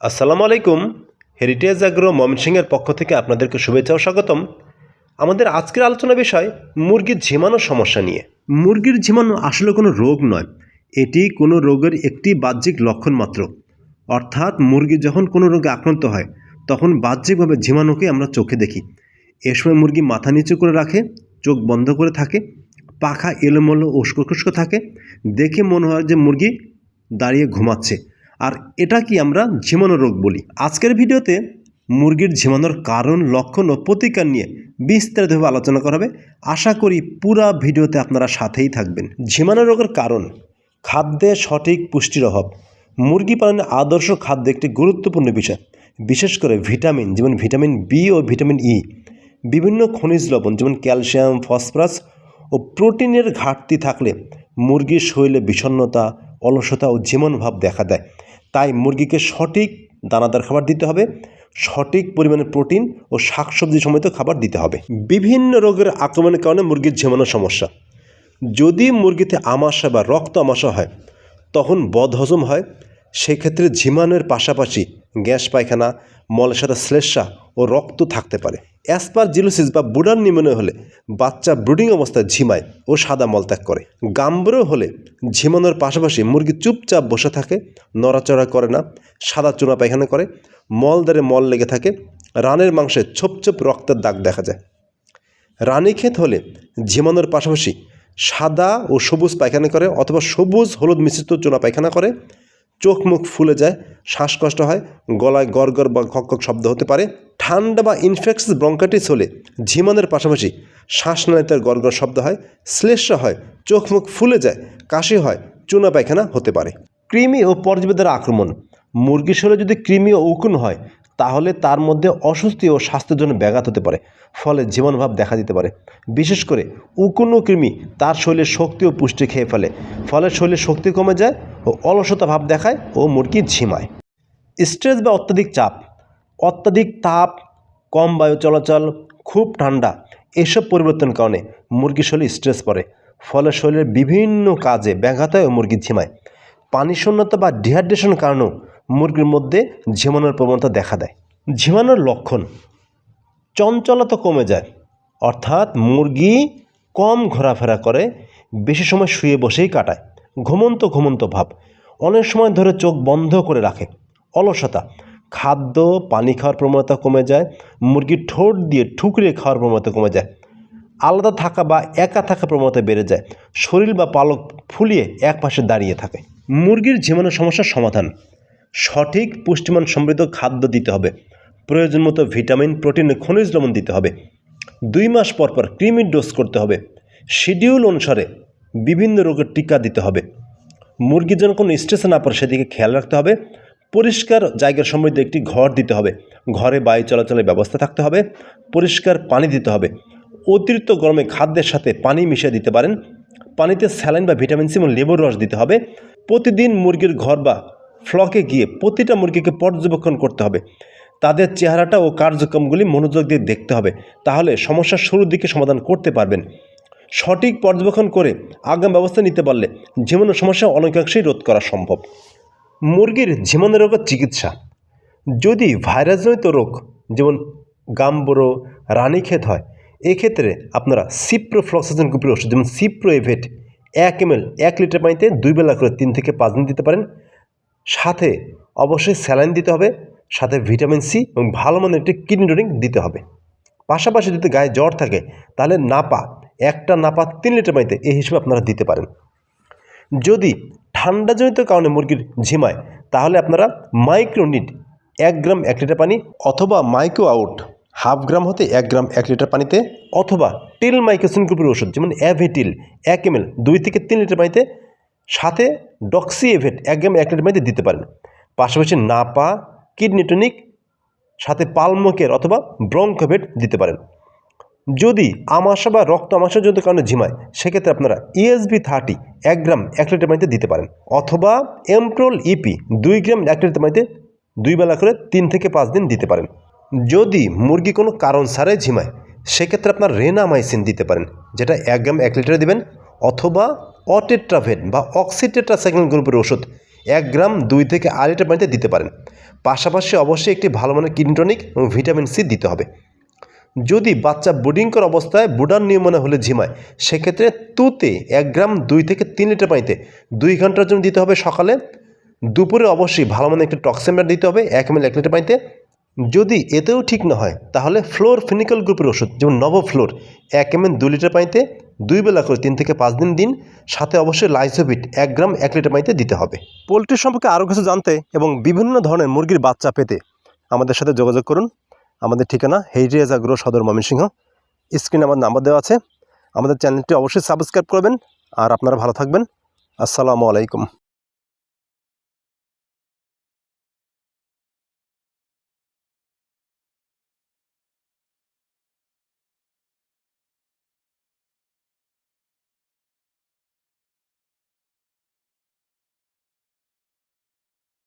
আসসালামু আলাইকুম। Heritage agro ময়মনসিংহের পক্ষ থেকে আপনাদেরকে শুভেচ্ছা ও স্বাগতম। আমাদের আজকের আলোচনা বিষয় মুরগির ঝিমানোর সমস্যা নিয়ে। মুরগির ঝিমানো আসলে কোনো রোগ নয়। এটি কোনো রোগের একটি বাহ্যিক লক্ষণ মাত্র। অর্থাৎ মুরগি যখন কোনো রোগে আক্রান্ত হয়, তখন বাহ্যিকভাবে ঝিমানোকে আমরা চোখে দেখি। এ সময় মুরগি মাথা নিচু করে রাখে, চোখ বন্ধ করে থাকে, পাখা এলোমেলো উস্কো খুস্কো থাকে। দেখে মনে হয় যে মুরগি দাঁড়িয়ে ঘুমাচ্ছে। আর এটা কি আমরা ঝিমানো রোগ বলি? আজকের ভিডিওতে মুরগির ঝিমানোর কারণ, লক্ষণ ও প্রতিকার নিয়ে বিস্তারিতভাবে আলোচনা করা হবে। আশা করি পুরা ভিডিওতে আপনারা সাথেই থাকবেন। ঝিমানো রোগের কারণ, খাদ্যে সঠিক পুষ্টির অভাব। মুরগি পালনের আদর্শ খাদ্য একটি গুরুত্বপূর্ণ বিষয়। বিশেষ করে ভিটামিন, যেমন ভিটামিন বি ও ভিটামিন ই বিভিন্ন খনিজ লবণ, যেমন ক্যালসিয়াম, ফসফরাস ও প্রোটিনের ঘাটতি থাকলে মুরগির শরীরে বিষণ্ণতা, অলসতা ও জীবন ভাব দেখা দেয়। তাই মুরগিকে সঠিক দানাদার খাবার দিতে হবে, সঠিক পরিমাণে প্রোটিন ও শাকসবজি সমেত খাবার দিতে হবে। বিভিন্ন রোগের আক্রমণের কারণে মুরগির ঝেমানোর সমস্যা। যদি মুরগিতে আমাশা বা রক্ত আমাশা হয়, তখন বদহজম হয়, সেক্ষেত্রে ঝিমানোর পাশাপাশি গ্যাস পায়খানা মলের সাথে শ্লেষা ও রক্ত থাকতে পারে। অ্যাসপার জিলোসিস বা বুডার নিউমোনিয়া হলে বাচ্চা ব্রুডিং অবস্থায় ঝিমায় ও সাদা মলত্যাগ করে। গাম্বরো হলে ঝিমানোর পাশাপাশি মুরগি চুপচাপ বসে থাকে, নড়াচড়া করে না, সাদা চুনা পায়খানা করে মলদারে মল লেগে থাকে, রানের মাংসে ছোপ ছোপ রক্তের দাগ দেখা যায়। রানীক্ষেত হলে ঝিমানোর পাশাপাশি সাদা ও সবুজ পায়খানা করে অথবা সবুজ হলুদ মিশ্রিত চোনা পায়খানা করে চোখ মুখ ফুলে যায়, শ্বাসকষ্ট হয়, গলায় গড় বা খকক খক শব্দ হতে পারে, ঠান্ডা বা ইনফেকশাস ব্রঙ্কাইটিস হলে ঝিমানের পাশাপাশি শ্বাসনালিতার গড় শব্দ হয় শ্লেষ্য হয় চোখ মুখ ফুলে যায়, কাশি হয়, চুনা পায়খানা হতে পারে। কৃমি ও পর্যবেদের আক্রমণ মুরগি শরীরে যদি কৃমি ও উকুন হয় তাহলে তার মধ্যে অস্বস্তি ও স্বাস্থ্যের জন্য ব্যাঘাত হতে পারে, ফলে জীবনভাব দেখা দিতে পারে। বিশেষ করে উকুন কৃমি তার শরীরের শক্তি ও পুষ্টি খেয়ে ফেলে, ফলে শরীরের শক্তি কমে যায় ও অলসতা ভাব দেখায় ও মুরগি ঝিমায়। স্ট্রেস বা অত্যাধিক চাপ, অত্যাধিক তাপ, কম বায়ু চলাচল, খুব ঠান্ডা, এসব পরিবর্তন কারণে মুরগির শরীরে স্ট্রেস পড়ে, ফলে শরীরের বিভিন্ন কাজে ব্যাঘাত হয় ও মুরগি ঝিমায়। পানি শূন্যতা বা ডিহাইড্রেশন কারণেও মুরগির মধ্যে ঝিমানোর প্রবণতা দেখা দেয়। ঝিমানোর লক্ষণ। চঞ্চলতা কমে যায়। অর্থাৎ মুরগি কম ঘোরাফেরা করে, বেশি সময় শুয়ে বসেই কাটায়। ঘুমন্ত ঘুমন্ত ভাব। অনেক সময় ধরে চোখ বন্ধ করে রাখে। অলসতা। খাদ্য, পানি খাওয়ার প্রবণতা কমে যায়। মুরগির ঠোঁট দিয়ে ঠুকরে খাওয়ার প্রবণতা কমে যায়। আলাদা থাকা বা একা থাকা প্রবণতা বেড়ে যায়। শরীর বা পালক ফুলিয়ে এক পাশে দাঁড়িয়ে থাকে। মুরগির ঝিমানোর সমস্যার সমাধান। সঠিক পুষ্টিমান সমৃদ্ধ খাদ্য দিতে হবে। প্রয়োজন মতো ভিটামিন, প্রোটিন, খনিজ লবণ দিতে হবে। দুই মাস পর পর কৃমির ডোজ করতে হবে। শিডিউল অনুসারে বিভিন্ন রোগের টিকা দিতে হবে। মুরগি যেন কোনো স্ট্রেসে না পড়ে সেদিকে খেয়াল রাখতে হবে। পরিষ্কার জায়গার সমৃদ্ধ একটি ঘর দিতে হবে। ঘরে বায়ু চলাচলের ব্যবস্থা থাকতে হবে। পরিষ্কার পানি দিতে হবে। অতিরিক্ত গরমে খাদ্যের সাথে পানি মিশিয়ে দিতে পারেন। পানিতে স্যালাইন বা ভিটামিন সি এবং লেবুর রস দিতে হবে। প্রতিদিন মুরগির ঘর বা ফ্লকে গিয়ে প্রতিটা মুরগিকে পর্যবেক্ষণ করতে হবে। তাদের চেহারাটা ও কার্যক্রমগুলি মনোযোগ দিয়ে দেখতে হবে। তাহলে সমস্যার শুরুর দিকে সমাধান করতে পারবেন। সঠিক পর্যবেক্ষণ করে আগাম ব্যবস্থা নিতে পারলে জীবনের সমস্যা অনেকাংশেই রোধ করা সম্ভব। মুরগির ঝিমনে রোগের চিকিৎসা। যদি ভাইরাসজনিত রোগ যেমন গাম্বরো, রানীক্ষেত হয়, এক্ষেত্রে আপনারা সিপ্রোফ্লক্সাসিন গ্রুপের ওষুধ যেমন সিপ্রো এভেট এক এম এক লিটার পানিতে দুই বেলা করে তিন থেকে পাঁচ দিন দিতে পারেন। সাথে অবশ্যই স্যালাইন দিতে হবে, সাথে ভিটামিন সি এবং ভালো মানের একটি কিডনি ড্রিঙ্ক দিতে হবে। পাশাপাশি যদি গায়ে জ্বর থাকে, তাহলে নাপা, একটা নাপা তিন লিটার পানিতে এই হিসেবে আপনারা দিতে পারেন। যদি ঠান্ডাজনিত কারণে মুরগির ঝিমায় তাহলে আপনারা মাইক্রোনিট এক গ্রাম এক লিটার পানি অথবা মাইক্রো আউট হাফ গ্রাম হতে এক গ্রাম এক লিটার পানিতে অথবা টিল মাইক্রোসিন গ্রুপের ওষুধ, যেমন অ্যাভেটিল এক এম এল দুই থেকে তিন লিটার পানিতে সাথে ডক্সি এভেট এক গ্রাম এক লিটার পানিতে দিতে পারেন। পাশাপাশি নাপা কিডনি টনিক সাথে পালমোকের অথবা ব্রঙ্কোভেট দিতে পারেন। যদি আমাশা বা রক্ত আমাশাজনিত কারণে ঝিমায়, সেক্ষেত্রে আপনারা ইএসবি থার্টি এক গ্রাম এক লিটার পানিতে দিতে পারেন। অথবা এমপ্রোল ইপি দুই গ্রাম এক লিটার পানিতে দুই বেলা করে তিন থেকে পাঁচ দিন দিতে পারেন। যদি মুরগি কোনো কারণ ছাড়াই ঝিমায়, সেক্ষেত্রে আপনার রেনামাইসিন দিতে পারেন, যেটা এক গ্রাম এক লিটারে দেবেন। অথবা অটেট্রাভেট বা অক্সিটেট্রাসাইক্লিন গ্রুপের ওষুধ এক গ্রাম দুই থেকে আড়াই লিটার পানিতে দিতে পারেন। পাশাপাশি অবশ্যই একটি ভালো মানের কিডনি টনিক এবং ভিটামিন সি দিতে হবে। যদি বাচ্চা বোর্ডিং করা অবস্থায় বুডার নিউমোনা হলে ঝিমায়, সেক্ষেত্রে তুতে এক গ্রাম দুই থেকে তিন লিটার পানিতে দুই ঘণ্টার জন্য দিতে হবে সকালে। দুপুরে অবশ্যই ভালো মানের একটি টক্সেমার দিতে হবে, এক এম এক লিটার পানিতে। যদি এতেও ঠিক না হয়, তাহলে ফ্লোর ফিনিক্যাল গ্রুপের ওষুধ, যেমন নভোফ্লোর এক এম দু লিটার পানিতে। দুই বেলা করে তিন থেকে পাঁচ দিন দিন, সাথে অবশ্যই লাইসোভিট এক গ্রাম এক লিটার পানিতে দিতে হবে। পোলট্রি সম্পর্কে আরও কিছু জানতে এবং বিভিন্ন ধরনের মুরগির বাচ্চা পেতে আমাদের সাথে যোগাযোগ করুন। আমাদের ঠিকানা হেরিটেজ গ্রো সদর ময়মনসিংহ। স্ক্রিনে আমার নাম্বার দেওয়া আছে। আমাদের চ্যানেলটি অবশ্যই সাবস্ক্রাইব করবেন। আর আপনারা ভালো থাকবেন। আসসালামু আলাইকুম।